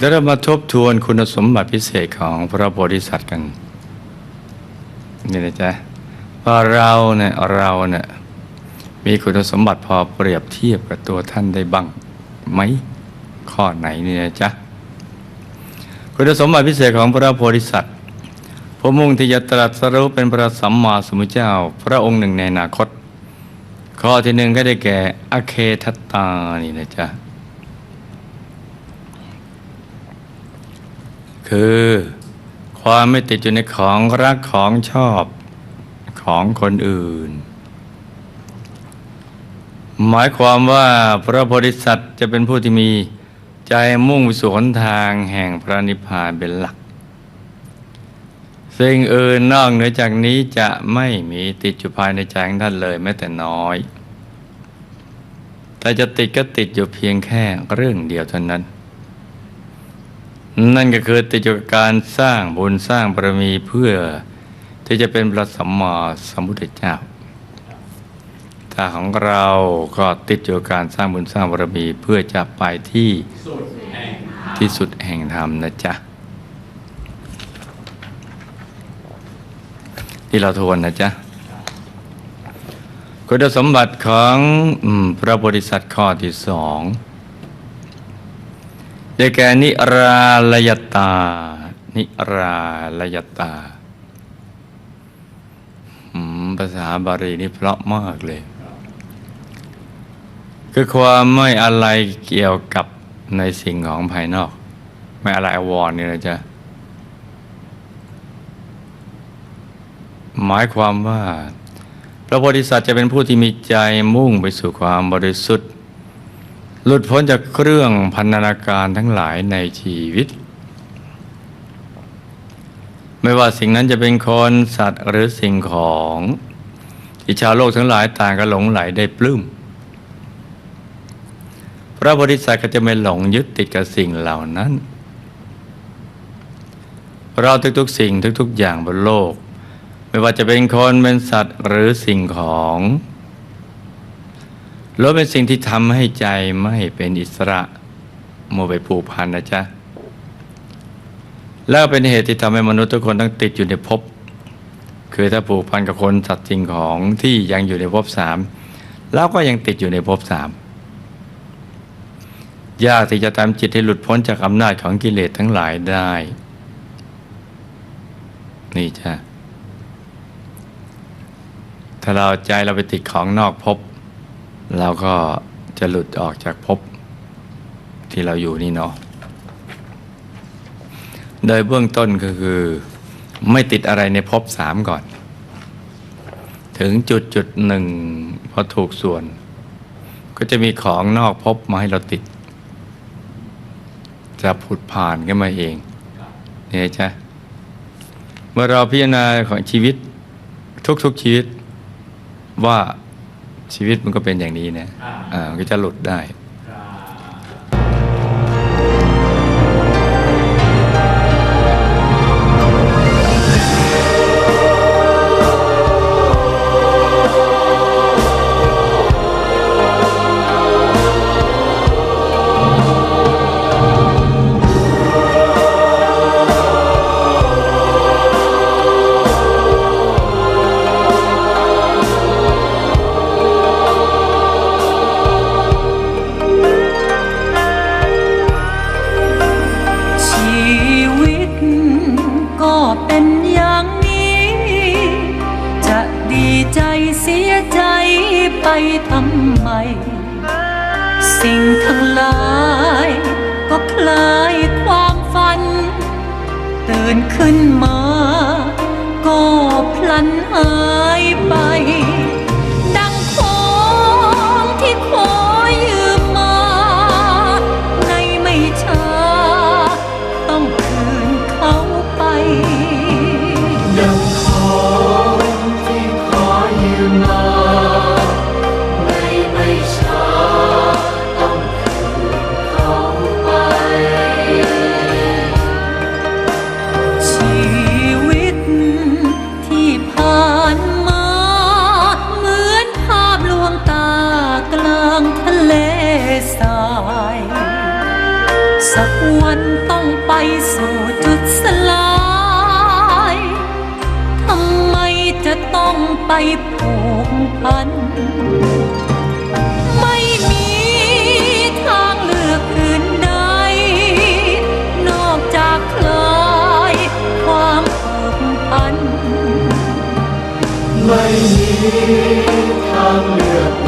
เดี๋ยวเรามาทบทวนคุณสมบัติพิเศษของพระโพธิสัตว์กันนี่นะจ๊ะว่าเราเนี่ยเราเนี่ยมีคุณสมบัติพอเปรียบเทียบกับตัวท่านได้บ้างไหมข้อไหนนี่นะจ๊ะคุณสมบัติพิเศษของพระโพธิสัตว์ผู้มุ่งที่จะตรัสรู้เป็นพระสัมมาสัมพุทธเจ้า พระองค์หนึ่งในอนาคต ข้อที่หนึ่งก็ได้แก่อเคทัตตานี่นะจ๊ะ คือ ความไม่ติดอยู่ในของรักของชอบของคนอื่น หมายความว่าพระโพธิสัตว์จะเป็นผู้ที่มีใจมุ่งสู่หนทางแห่งพระนิพพานเป็นหลัก สิ่งอื่นนอกเหนือจากนี้จะไม่มีติดอยู่ภายในใจของท่านเลยแม้แต่น้อย แต่จะติดก็ติดอยู่เพียงแค่เรื่องเดียวเท่านั้น นั่นก็คือติดอยู่กับการสร้างบุญสร้างบารมีเพื่อที่จะเป็นพระสัมมาสัมพุทธเจ้าถ้าของเราก็ติดอยู่กับการสร้างบุญสร้างบารมีเพื่อจะไปที่ที่สุดแห่งธรรมนะจ๊ะที่เราทวนนะจ๊ะคุณสมบัติของพระโพธิสัตว์ข้อที่สอง ได้แก่นิราลยตา นิราลยตาภาษาบาลีนี่เพราะมากเลย คือความไม่อะไรเกี่ยวกับในสิ่งของภายนอก ไม่อะไรอววรณ์นี่นะจ๊ะหมายความว่า พระโพธิสัตว์จะเป็นผู้ที่มีใจมุ่งไปสู่ความบริสุทธิ์ หลุดพ้นจากเครื่องพันธนาการทั้งหลายในชีวิต ไม่ว่าสิ่งนั้นจะเป็นคนสัตว์หรือสิ่งของที่ชาวโลกทั้งหลายต่างก็หลงไหลได้ปลื้มพระโพธิสัตว์ก็จะไม่หลงยึดติดกับสิ่งเหล่านั้น เราทุกๆสิ่งทุกๆอย่างบนโลก ไม่ว่าจะเป็นคนเป็นสัตว์หรือสิ่งของ ล้วนเป็นสิ่งที่ทำให้ใจไม่เป็นอิสระโมวไปผูกพันนะจ๊ะ แล้วเป็นเหตุที่ทำให้มนุษย์ทุกคนต้องติดอยู่ในภพคือถ้าผูกพันกับคนสัตว์สิ่งของที่ยังอยู่ในภพสามแล้วก็ยังติดอยู่ในภพสามยากที่จะทำจิตให้หลุดพ้นจากอำนาจของกิเลสทั้งหลายได้ นี่จ้ะถ้าเราใจเราไปติดของนอกภพ เราก็จะหลุดออกจากภพที่เราอยู่นี่เนาะโดยเบื้องต้นก็คือ ไม่ติดอะไรในภพสามก่อน ถึงจุดจุดหนึ่งพอถูกส่วน ก็จะมีของนอกภพมาให้เราติด จะผุดผ่านกันมาเองเนี่ยจ้ะเมื่อเราพิจารณาของชีวิตทุกๆชีวิตว่า ชีวิตมันก็เป็นอย่างนี้นะอ่ามันก็จะหลุดได้ ไปผูกพัน ไม่มีทางเลือกอื่นใด นอกจากคลายความผูกพัน ไม่มีทางเลือก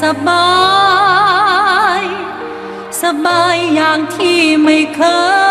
สบาย สบายอย่างที่ไม่เคย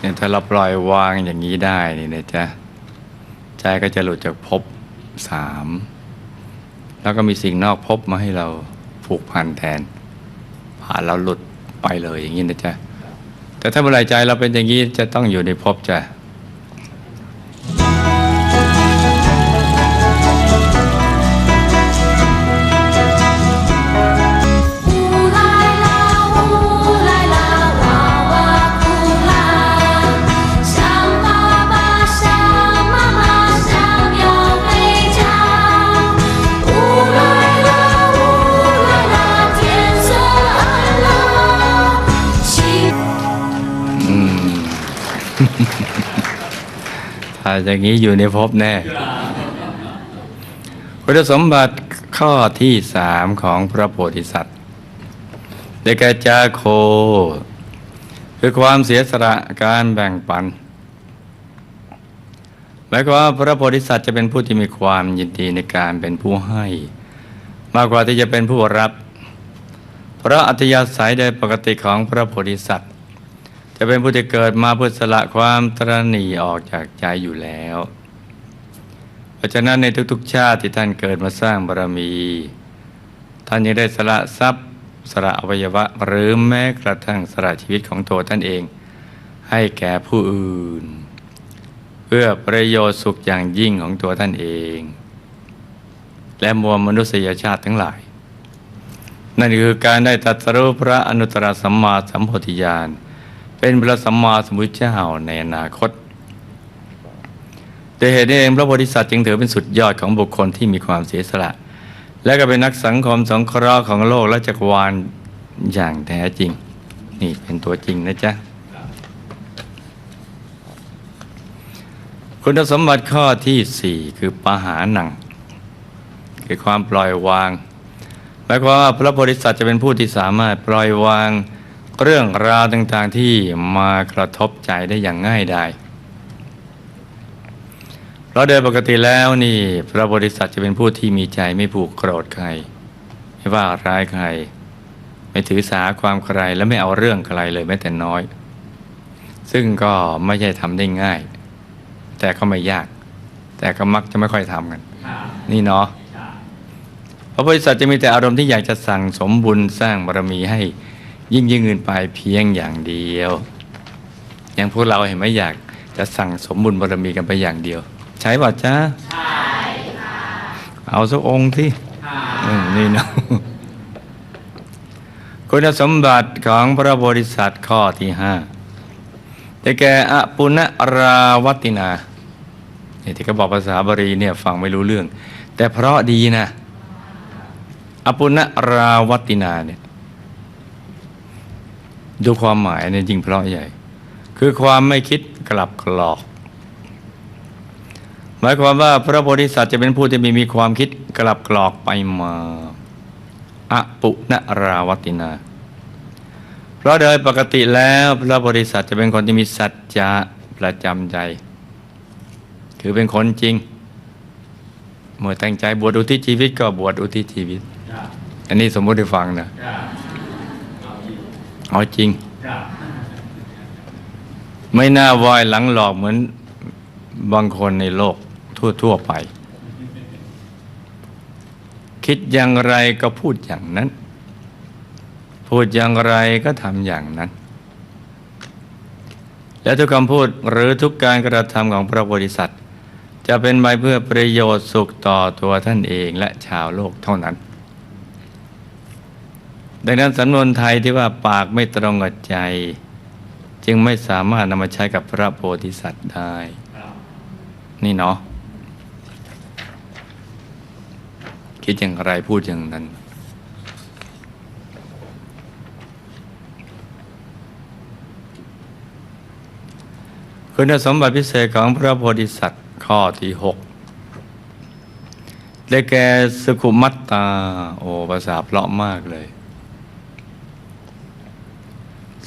เนี่ยถ้าเราปล่อยวางอย่างนี้ได้นี่นะจ๊ะใจก็จะหลุดจากภพสามแล้วก็มีสิ่งนอกภพมาให้เราผูกพันแทนผ่านเราหลุดไปเลยอย่างนี้นะจ๊ะแต่ถ้าเมื่อไรใจเราเป็นอย่างนี้จะต้องอยู่ในภพจ้ะ อย่างนี้อยู่ในภพแน่ คุณสมบัติข้อที่สามของพระโพธิสัตว์ได้แก่จาโค คือความเสียสละการแบ่งปันหมายความว่าพระโพธิสัตว์จะเป็นผู้ที่มีความยินดีในการเป็นผู้ให้ มากกว่าที่จะเป็นผู้รับ เพราะอัธยาศัยโดยปกติของพระโพธิสัตว์ จะเป็นผู้ที่เกิดมาเพื่อสละความตรณีออกจากใจอยู่แล้ว เพราะฉะนั้นในทุกๆชาติที่ท่านเกิดมาสร้างบารมี ท่านยังได้สละทรัพย์ สละอวัยวะหรือแม้กระทั่งสละชีวิตของตัวท่านเอง ให้แก่ผู้อื่น เพื่อประโยชน์สุขอย่างยิ่งของตัวท่านเอง และมวลมนุษยชาติทั้งหลาย นั่นคือการได้ตรัสรู้พระอนุตตรสัมมาสัมโพธิญาณ เป็นพระสัมมาสัมพุทธเจ้าในอนาคตแต่เหตุนี้เองพระโพธิสัตว์จึงถือเป็นสุดยอดของบุคคลที่มีความเสียสละ และก็เป็นนักสังคมสงเคราะห์ของโลกและจักรวาลอย่างแท้จริง นี่เป็นตัวจริงนะจ๊ะคุณสมบัติข้อที่สี่คือปหาหนังคือความปล่อยวางหมายความว่าพระโพธิสัตว์จะเป็นผู้ที่สามารถปล่อยวาง เรื่องราวต่างๆที่มากระทบใจได้อย่างง่ายดายเพราะโดยปกติแล้วนี่ พระโพธิสัตว์จะเป็นผู้ที่มีใจไม่ผูกโกรธใคร ไม่ว่าร้ายใคร ไม่ถือสาความใครและไม่เอาเรื่องใครเลยแม้แต่น้อย ซึ่งก็ไม่ใช่ทำได้ง่าย แต่ก็ไม่ยาก แต่ก็มักจะไม่ค่อยทำกัน นี่เนาะพระโพธิสัตว์จะมีแต่อารมณ์ที่อยากจะสั่งสมบุญสร้างบารมีให้ ยิ่งยิ่งขึ้นไปเพียงอย่างเดียว อย่างพวกเราเห็นไหมอยากจะสั่งสมบุญบารมีกันไปอย่างเดียว ใช่ป่ะจ๊ะใช่ค่ะเอาสักองค์ที่อืมนี่เนาะคุณสมบัติของพระโพธิสัตว์ข้อที่ห้าได้แก่อปุณราวัตินาเนี่ยที่เขาบอกภาษาบาลีเนี่ยฟังไม่รู้เรื่อง แต่เพราะดีนะอปุณราวัตินาเนี่ย ดูความหมายเนี่ยจริงเพราะใหญ่ คือความไม่คิดกลับกรอก หมายความว่าพระโพธิสัตว์จะเป็นผู้ที่ม่มีความคิดกลับกรอกไปมาอปุณราวตินา เพราะโดยปกติแล้วพระโพธิสัตว์จะเป็นคนที่มีสัจจะประจำใจ คือเป็นคนจริง เมื่อตั้งใจบวชอุทิศชีวิตก็บวชอุทิศชีวิต อันนี้สมมติให้ฟังนะ เอาจริง ไม่น่าวอยหลังหลอกเหมือนบางคนในโลกทั่ว ๆ ไป คิดอย่างไรก็พูดอย่างนั้น พูดอย่างไรก็ทำอย่างนั้น และทุกคำพูดหรือทุกการกระทำของพระโพธิสัตว์ จะเป็นไปเพื่อประโยชน์สุขต่อตัวท่านเองและชาวโลกเท่านั้น ดังนั้นสำนวนไทยที่ว่าปากไม่ตรงกับใจ จึงไม่สามารถนำมาใช้กับพระโพธิสัตว์ได้ นี่เนาะคิดอย่างไรพูดอย่างนั้น คุณสมบัติพิเศษของพระโพธิสัตว์ข้อที่หกได้แก่สุขุมัตตา โอ้ภาษาเพราะมากเลย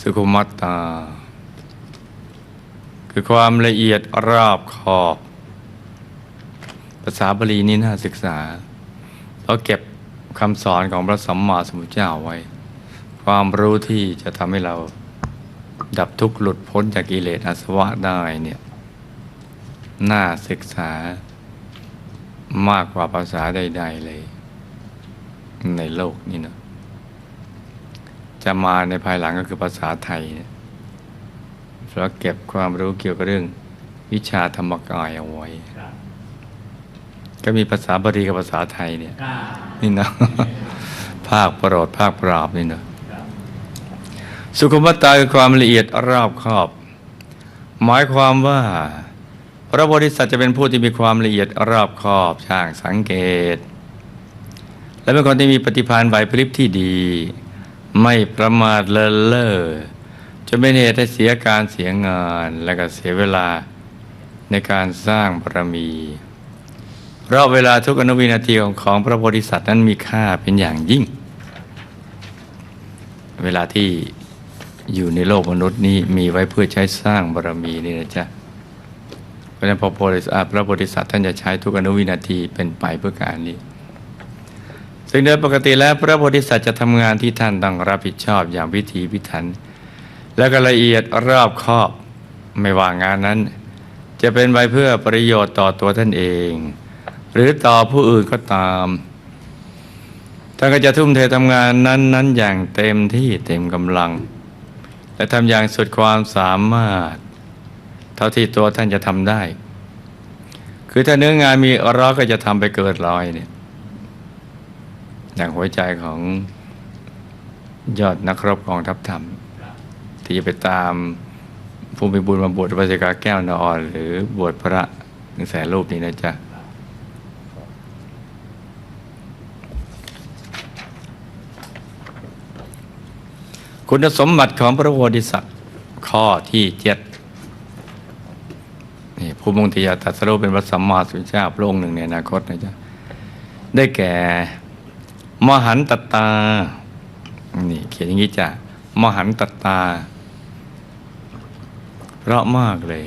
สุขุมัตตา คือความละเอียดรอบขอบ ภาษาบาลีนี้น่าศึกษา เราเก็บคำสอนของพระสัมมาสัมพุทธเจ้าไว้ ความรู้ที่จะทำให้เราดับทุกข์หลุดพ้นจากกิเลสอาสวะได้เนี่ยน่าศึกษามากกว่าภาษาใด ๆ เลย ในโลกนี้นะ จะมาในภายหลังก็คือภาษาไทยเนี่ยเพราะเก็บความรู้เกี่ยวกับเรื่อง วิชาธรรมกายเอาไว้ ก็มีภาษาบาลีกับภาษาไทยเนี่ยนี่นะภาคโปรดภาคปราบนี่นะสุขุมตาคือความละเอียดรอบคอบ หมายความว่า พระโพธิสัตว์จะเป็นผู้ที่มีความละเอียดรอบคอบช่างสังเกต และเป็นคนที่มีปฏิภาณไหวพริบที่ดี ไม่ประมาทเลินเล่อจะเป็นเหตุให้เสียการเสียงานและก็เสียเวลาในการสร้างบารมีเพราะเวลาทุกอนุวินาทีของของพระโพธิสัตว์นั้นมีค่าเป็นอย่างยิ่ง เวลาที่อยู่ในโลกมนุษย์นี้มีไว้เพื่อใช้สร้างบารมีนี่นะจ๊ะเพราะฉะนั้นพระโพธิสัตว์พระโพธิสัตว์ท่านจะใช้ทุกอนุวินาทีเป็นไปเพื่อการนี้ ซึ่งโดยปกติแล้วพระโพธิสัตว์จะทำงานที่ท่านต้องรับผิดชอบอย่างพิถีพิถัน และก็ละเอียดรอบคอบไม่ว่างานนั้น จะเป็นไปเพื่อประโยชน์ต่อตัวท่านเอง หรือต่อผู้อื่นก็ตามท่านก็จะทุ่มเททำงานนั้นๆอย่างเต็มที่เต็มกำลัง และทำอย่างสุดความสามารถ เท่าที่ตัวท่านจะทำได้ คือถ้าเนื้องานมีร้อก็จะทำไปเกิดร้อยเนี่ย อย่างหัวใจของยอดนักรบกองทัพธรรม ที่จะไปตามผู้มีบุญมาบวชพระศิกาแก้วนออนหรือบวชพระหนึ่งแสนรูปนี้นะจ๊ะคุณสมบัติของพระโพธิสัตว์ข้อที่เจ็ดนี่ผู้มุ่งที่จะตรัดสรู้เป็นพระสัมมาสัมพุทธเจ้าพระองค์หนึ่งในอนาคตนะจ๊ะได้แก่ มหันตตา นี่เขียนอย่างนี้จ้ะ มหันตตา เพราะมากเลย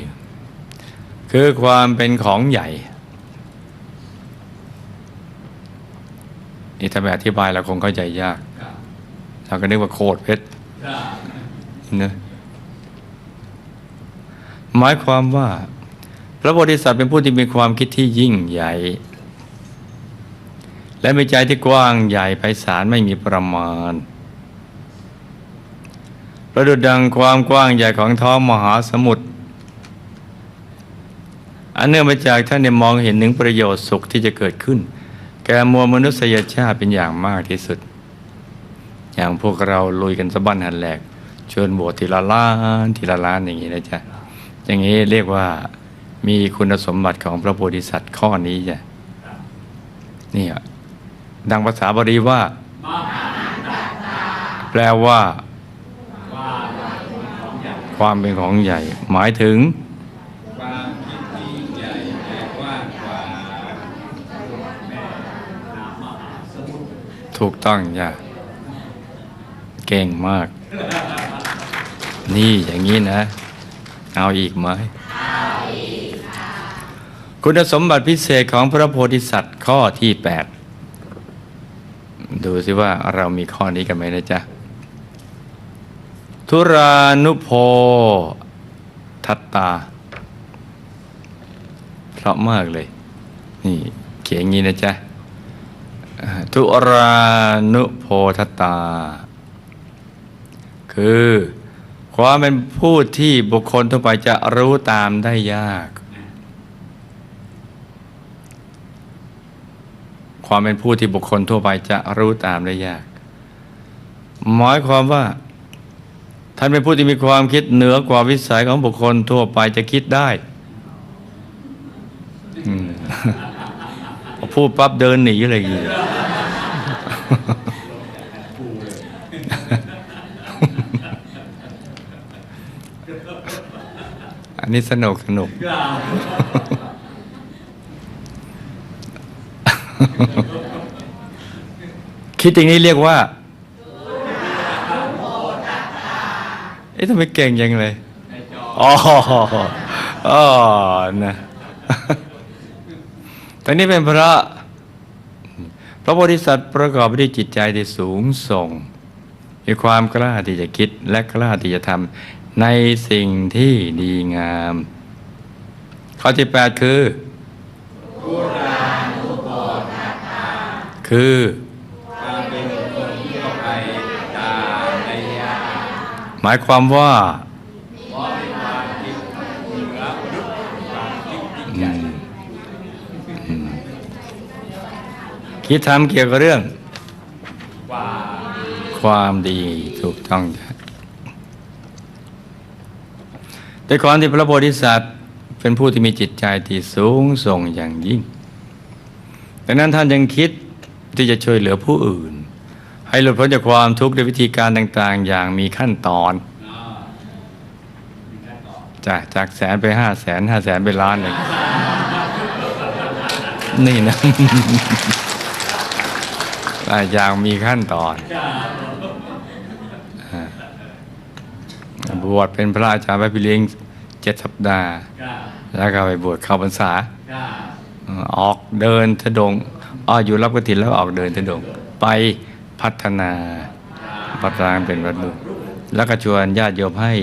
คือความเป็นของใหญ่ นี่ถ้าไปอธิบายเราคงเข้าใจยาก เราก็นึกว่าโคตรเพชรนะหมายความว่า พระโพธิสัตว์เป็นผู้ที่มีความคิดที่ยิ่งใหญ่ และมีใจที่กว้างใหญ่ไพศาลไม่มีประมาณ ประดุดดังความกว้างใหญ่ของท้องมหาสมุทร อันเนื่องมาจากท่านได้มองเห็นถึงประโยชน์สุขที่จะเกิดขึ้น แก่มวลมนุษยชาติเป็นอย่างมากที่สุด อย่างพวกเราลุยกันสะบั้นหันแหลกชวนบวชทีละล้านทีละล้านอย่างนี้นะจ๊ะ อย่างนี้เรียกว่ามีคุณสมบัติของพระโพธิสัตว์ข้อนี้จ้ะนี่อะ ดังภาษาบาลีว่า แปลว่า ความเป็นของใหญ่ หมายถึง ถูกต้องจ้ะเก่งมาก นี่อย่างนี้นะ เอาอีกไหมคุณสมบัติพิเศษของพระโพธิสัตว์ข้อที่ 8 ดูสิว่าเรามีข้อนี้กันไหมนะจ๊ะ ทุรานุโพทัตตา เพราะมากเลย นี่เขียนงี้นะจ๊ะ ทุรานุโพธตา คือความเป็นผู้ที่บุคคลทั่วไปจะรู้ตามได้ยาก ความเป็นผู้ที่บุคคลทั่วไปจะรู้ตามได้ยาก หมายความว่า ท่านเป็นผู้ที่มีความคิดเหนือกว่าวิสัยของบุคคลทั่วไปจะคิดได้พอพูดปั๊บเดินหนีเลยอย่างเงี้ยอันนี้สนุกสนุก คิดอย่างนี้เรียกว่าเอ๊ะทำไมเก่งยังเลยอ๋ออ๋อนะตอนนี้เป็นพระ พระโพธิสัตว์ประกอบด้วยจิตใจที่สูงส่ง มีความกล้าที่จะคิดและกล้าที่จะทำในสิ่งที่ดีงาม ข้อที่แปดคือ คือหมายความว่าอืมอืมคิดทำเกี่ยวกับเรื่อง ความดีถูกต้องจ้ะแต่ก่อนที่พระโพธิสัตว์ เป็นผู้ที่มีจิตใจที่สูงส่งอย่างยิ่งดังนั้นท่านยังคิด ที่จะช่วยเหลือผู้อื่น ให้หลุดพ้นจากความทุกข์ด้วยวิธีการต่างๆ อย่างมีขั้นตอนจากจากแสนไปห้าแสนห้าแสนไปล้านเลยนี่นะหลายอย่างมีขั้นตอนอ่าบวชเป็นพระอาจารย์พระพิเลี้ยงเจ็ดสัปดาห์ แล้วก็ไปบวชเข้าพรรษา ออกเดินทะดง อ้ออยู่รับกฐินแล้วออกเดินทะดงไปพัฒนาพัฒนาเป็นวัดลุแล้วก็ชวนญาติโยมให้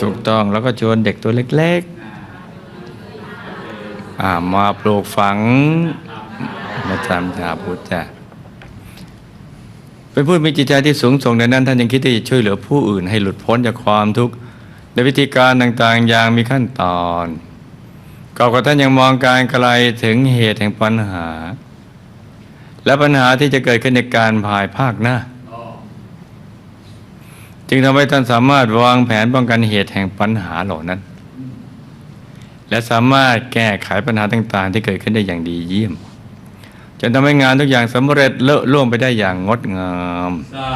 ถูกต้องแล้วก็ชวนเด็กตัวเล็กๆมาปลูกฝังมาจำชาพุทธจ้ะเป็นผู้มีจิตใจที่สูงส่งดังนั้นท่านยังคิดที่จะช่วยเหลือผู้อื่นให้หลุดพ้นจากความทุกข์ในวิธีการต่างๆอย่างมีขั้นตอน ก็กว่าท่านยังมองการไกลถึงเหตุแห่งปัญหา และปัญหาที่จะเกิดขึ้นในการภายภาคหน้า จึงทำให้ท่านสามารถวางแผนป้องกันเหตุแห่งปัญหาเหล่านั้น และสามารถแก้ไขปัญหาต่าง ๆ ที่เกิดขึ้นได้อย่างดีเยี่ยมจนทำให้งานทุกอย่างสำเร็จเลอะล่วงไปได้อย่างงดงามา